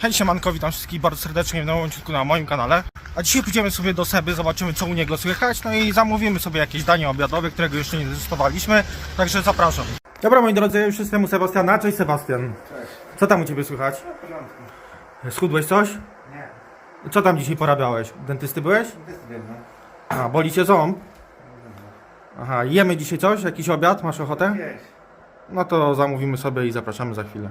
Hej siemanko, witam wszystkich bardzo serdecznie w nowym odcinku na moim kanale. A dzisiaj pójdziemy sobie do Seby, zobaczymy co u niego słychać, no i zamówimy sobie jakieś danie obiadowe, którego jeszcze nie testowaliśmy, także zapraszam. Dobra moi drodzy, ja już jestem u Sebastiana. Cześć Sebastian. Co tam u Ciebie słychać? Schudłeś coś? Nie, Co tam dzisiaj porabiałeś? Dentysty byłeś? jest jedno. A, boli Cię ząb? Aha, jemy dzisiaj coś? Jakiś obiad? Masz ochotę? Jest. No to zamówimy sobie i zapraszamy za chwilę.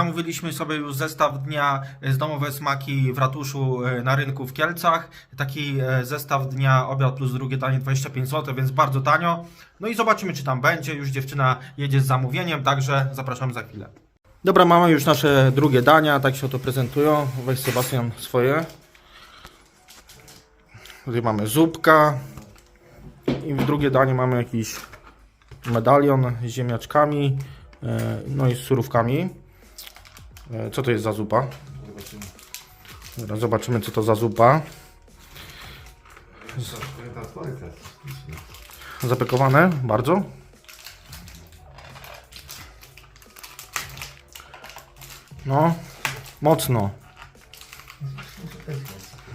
Zamówiliśmy sobie już zestaw dnia z domowe smaki w ratuszu e, na rynku w Kielcach. Taki e, zestaw dnia obiad plus drugie danie 25 zł, więc bardzo tanio. No i zobaczymy czy tam będzie. Już dziewczyna jedzie z zamówieniem, także zapraszamy za chwilę. Dobra, mamy już nasze drugie dania, tak się oto prezentują. Weź Sebastian swoje. Tutaj mamy zupka. I w drugie danie mamy jakiś medalion z ziemniaczkami, e, no i z surówkami. E, Co to jest za zupa? Zobaczymy. Zobaczymy, co to za zupa. Zapekowane bardzo. No, mocno.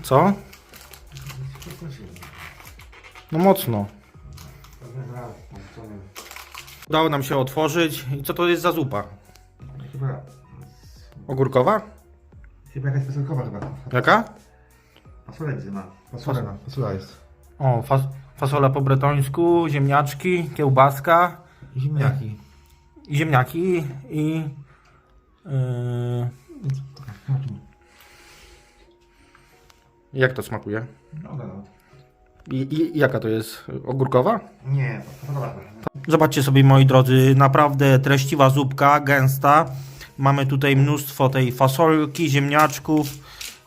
Co? No mocno. Udało nam się otworzyć. I co to jest za zupa? Ogórkowa? chyba jakaś fasolkowa chyba. Jaka? Fasolę widzę ma. Fasola ma. Fasola jest. O, fas fasola po bretońsku, ziemniaczki, kiełbaska, Ziemniaki. i ziemniaki i... Yy, jak to smakuje? No, no, no. I, I jaka to jest? Ogórkowa? Nie, fasola. Zobaczcie sobie moi drodzy, naprawdę treściwa zupka, gęsta. Mamy tutaj mnóstwo tej fasolki, ziemniaczków.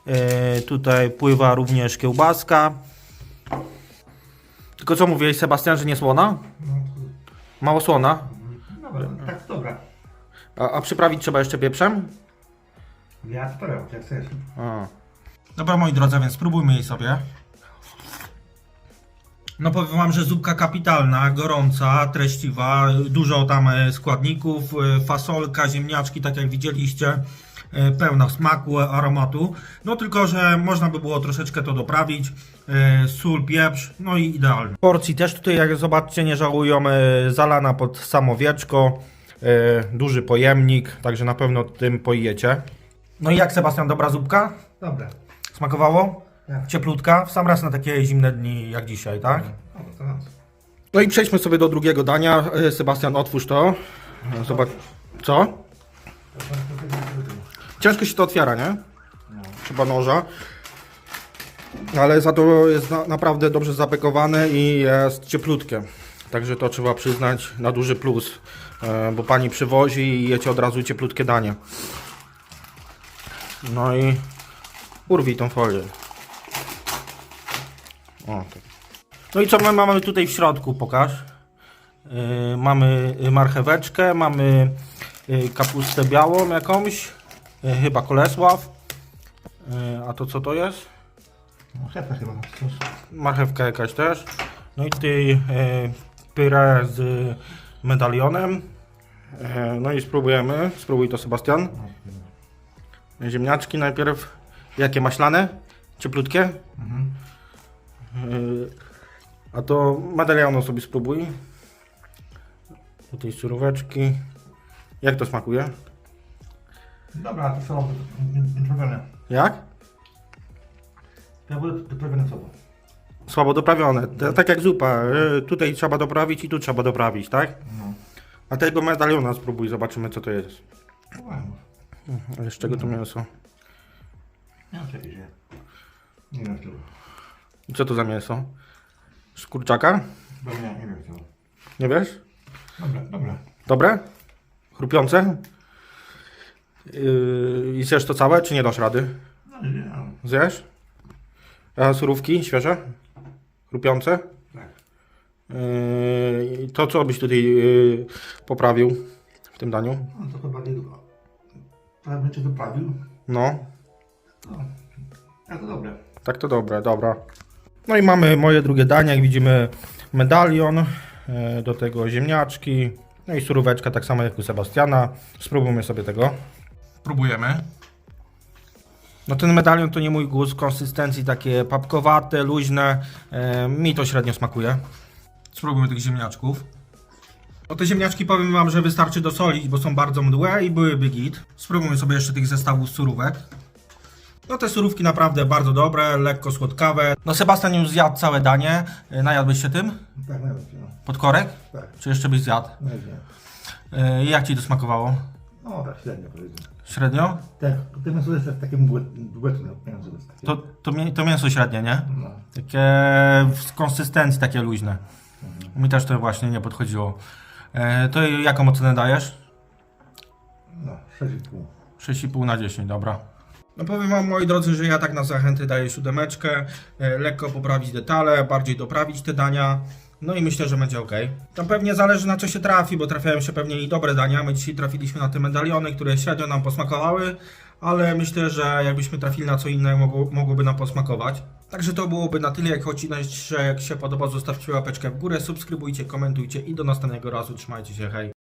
E, tutaj pływa również kiełbaska. Tylko co mówiłeś Sebastian, że nie słona? No, Mało słona. dobra, tak, dobra. A, a przyprawić trzeba jeszcze pieprzem? Ja to robię, jak chcesz. A. Dobra moi drodzy, więc spróbujmy jej sobie. No powiem wam, że zupka kapitalna, gorąca, treściwa, dużo tam e, składników, e, fasolka, ziemniaczki, tak jak widzieliście, e, pełna smaku, aromatu. No tylko, że można by było troszeczkę to doprawić, sól, pieprz, no i idealnie. Porcji też tutaj, jak zobaczcie, nie żałują, zalana pod samo wieczko, e, duży pojemnik, także na pewno tym pojecie. No i jak Sebastian, dobra zupka? Dobra. Smakowało? Tak. Cieplutka? W sam raz na takie zimne dni jak dzisiaj, tak? O, to nas. No i przejdźmy sobie do drugiego dania. E, Sebastian, otwórz to. E, Zobacz. Co? Ciężko się to otwiera, nie? Trzeba noża. Ale za to jest na, naprawdę dobrze zapekowane i jest cieplutkie. Także to trzeba przyznać na duży plus. E, Bo pani przywozi i jecie od razu cieplutkie danie. No i urwij tą folię. O, tak. No i co my mamy tutaj w środku, pokaż. Yy, mamy marcheweczkę, mamy yy, kapustę białą jakąś, yy, chyba kolesław. Yy, a to co to jest? No, szefka chyba. Marchewka jakaś też. No i tutaj yy, pyrę z medalionem. Yy, no i spróbujemy. Spróbuj to Sebastian. Ziemniaczki najpierw. Jakie maślane? Cieplutkie? Mhm. Yy, A to medalionu sobie spróbuj. Tutaj suróweczki. Jak to smakuje? Dobra, to są doprawione. Jak? Ja będę doprawione sobą. Słabo doprawione. T- Tak jak zupa. Yy, Tutaj trzeba doprawić i tu trzeba doprawić, tak? No. A tego medaliona spróbuj, zobaczymy co to jest. Wow. Ale z czego to mięso? Ja wiem, że. Nie wiem. I co to za mięso? Z kurczaka? Bo nie, wiem, czego. Nie wiesz? Dobra, dobra. Dobre? Chrupiące? Yy, I zjesz to całe, czy nie dasz rady? No, nie, no. Zjesz? A surówki świeże? Chrupiące? Tak. Yy, to co byś tutaj yy, poprawił w tym daniu? No to chyba nie długo. Ale bym cię doprawił. No, No. Ja to dobre. tak to dobre, dobra. No i mamy moje drugie danie, jak widzimy medalion, yy, do tego ziemniaczki, no i suróweczka tak samo jak u Sebastiana. Spróbujmy sobie tego. Próbujemy. No ten medalion to nie mój gust, konsystencji takie papkowate, luźne. E, mi to średnio smakuje. Spróbujmy tych ziemniaczków. No te ziemniaczki powiem wam, że wystarczy dosolić, bo są bardzo mdłe i byłyby git. Spróbujmy sobie jeszcze tych zestawów surówek. No te surówki naprawdę bardzo dobre, lekko słodkawe. No Sebastian już zjadł całe danie. E, Najadłeś się tym? Tak najlepiej, no. Pod korek? Tak, Czy jeszcze byś zjadł? nie. Jak ci to smakowało? No tak średnio powiedzmy. Średnio? Tak, to mięso jest w takim długocie, no, mięso jest takie. To, to, mię- to mięso średnie, nie? No. Takie w konsystencji takie luźne. Mi też to właśnie nie podchodziło. E, to jaką ocenę dajesz? No, 6,5. 6,5 na 10, dobra. No powiem wam moi drodzy, że ja tak na zachęty daję siódemeczkę, e, lekko poprawić detale, bardziej doprawić te dania. No i myślę, że będzie ok. Tam pewnie zależy na co się trafi, bo trafiają się pewnie i dobre dania. My dzisiaj trafiliśmy na te medaliony, które średnio nam posmakowały, ale myślę, że jakbyśmy trafili na co innego, mogło, mogłoby nam posmakować. Także to byłoby na tyle, jak odcinek, że jak się podoba, zostawcie łapeczkę w górę, subskrybujcie, komentujcie i do następnego razu. Trzymajcie się, hej!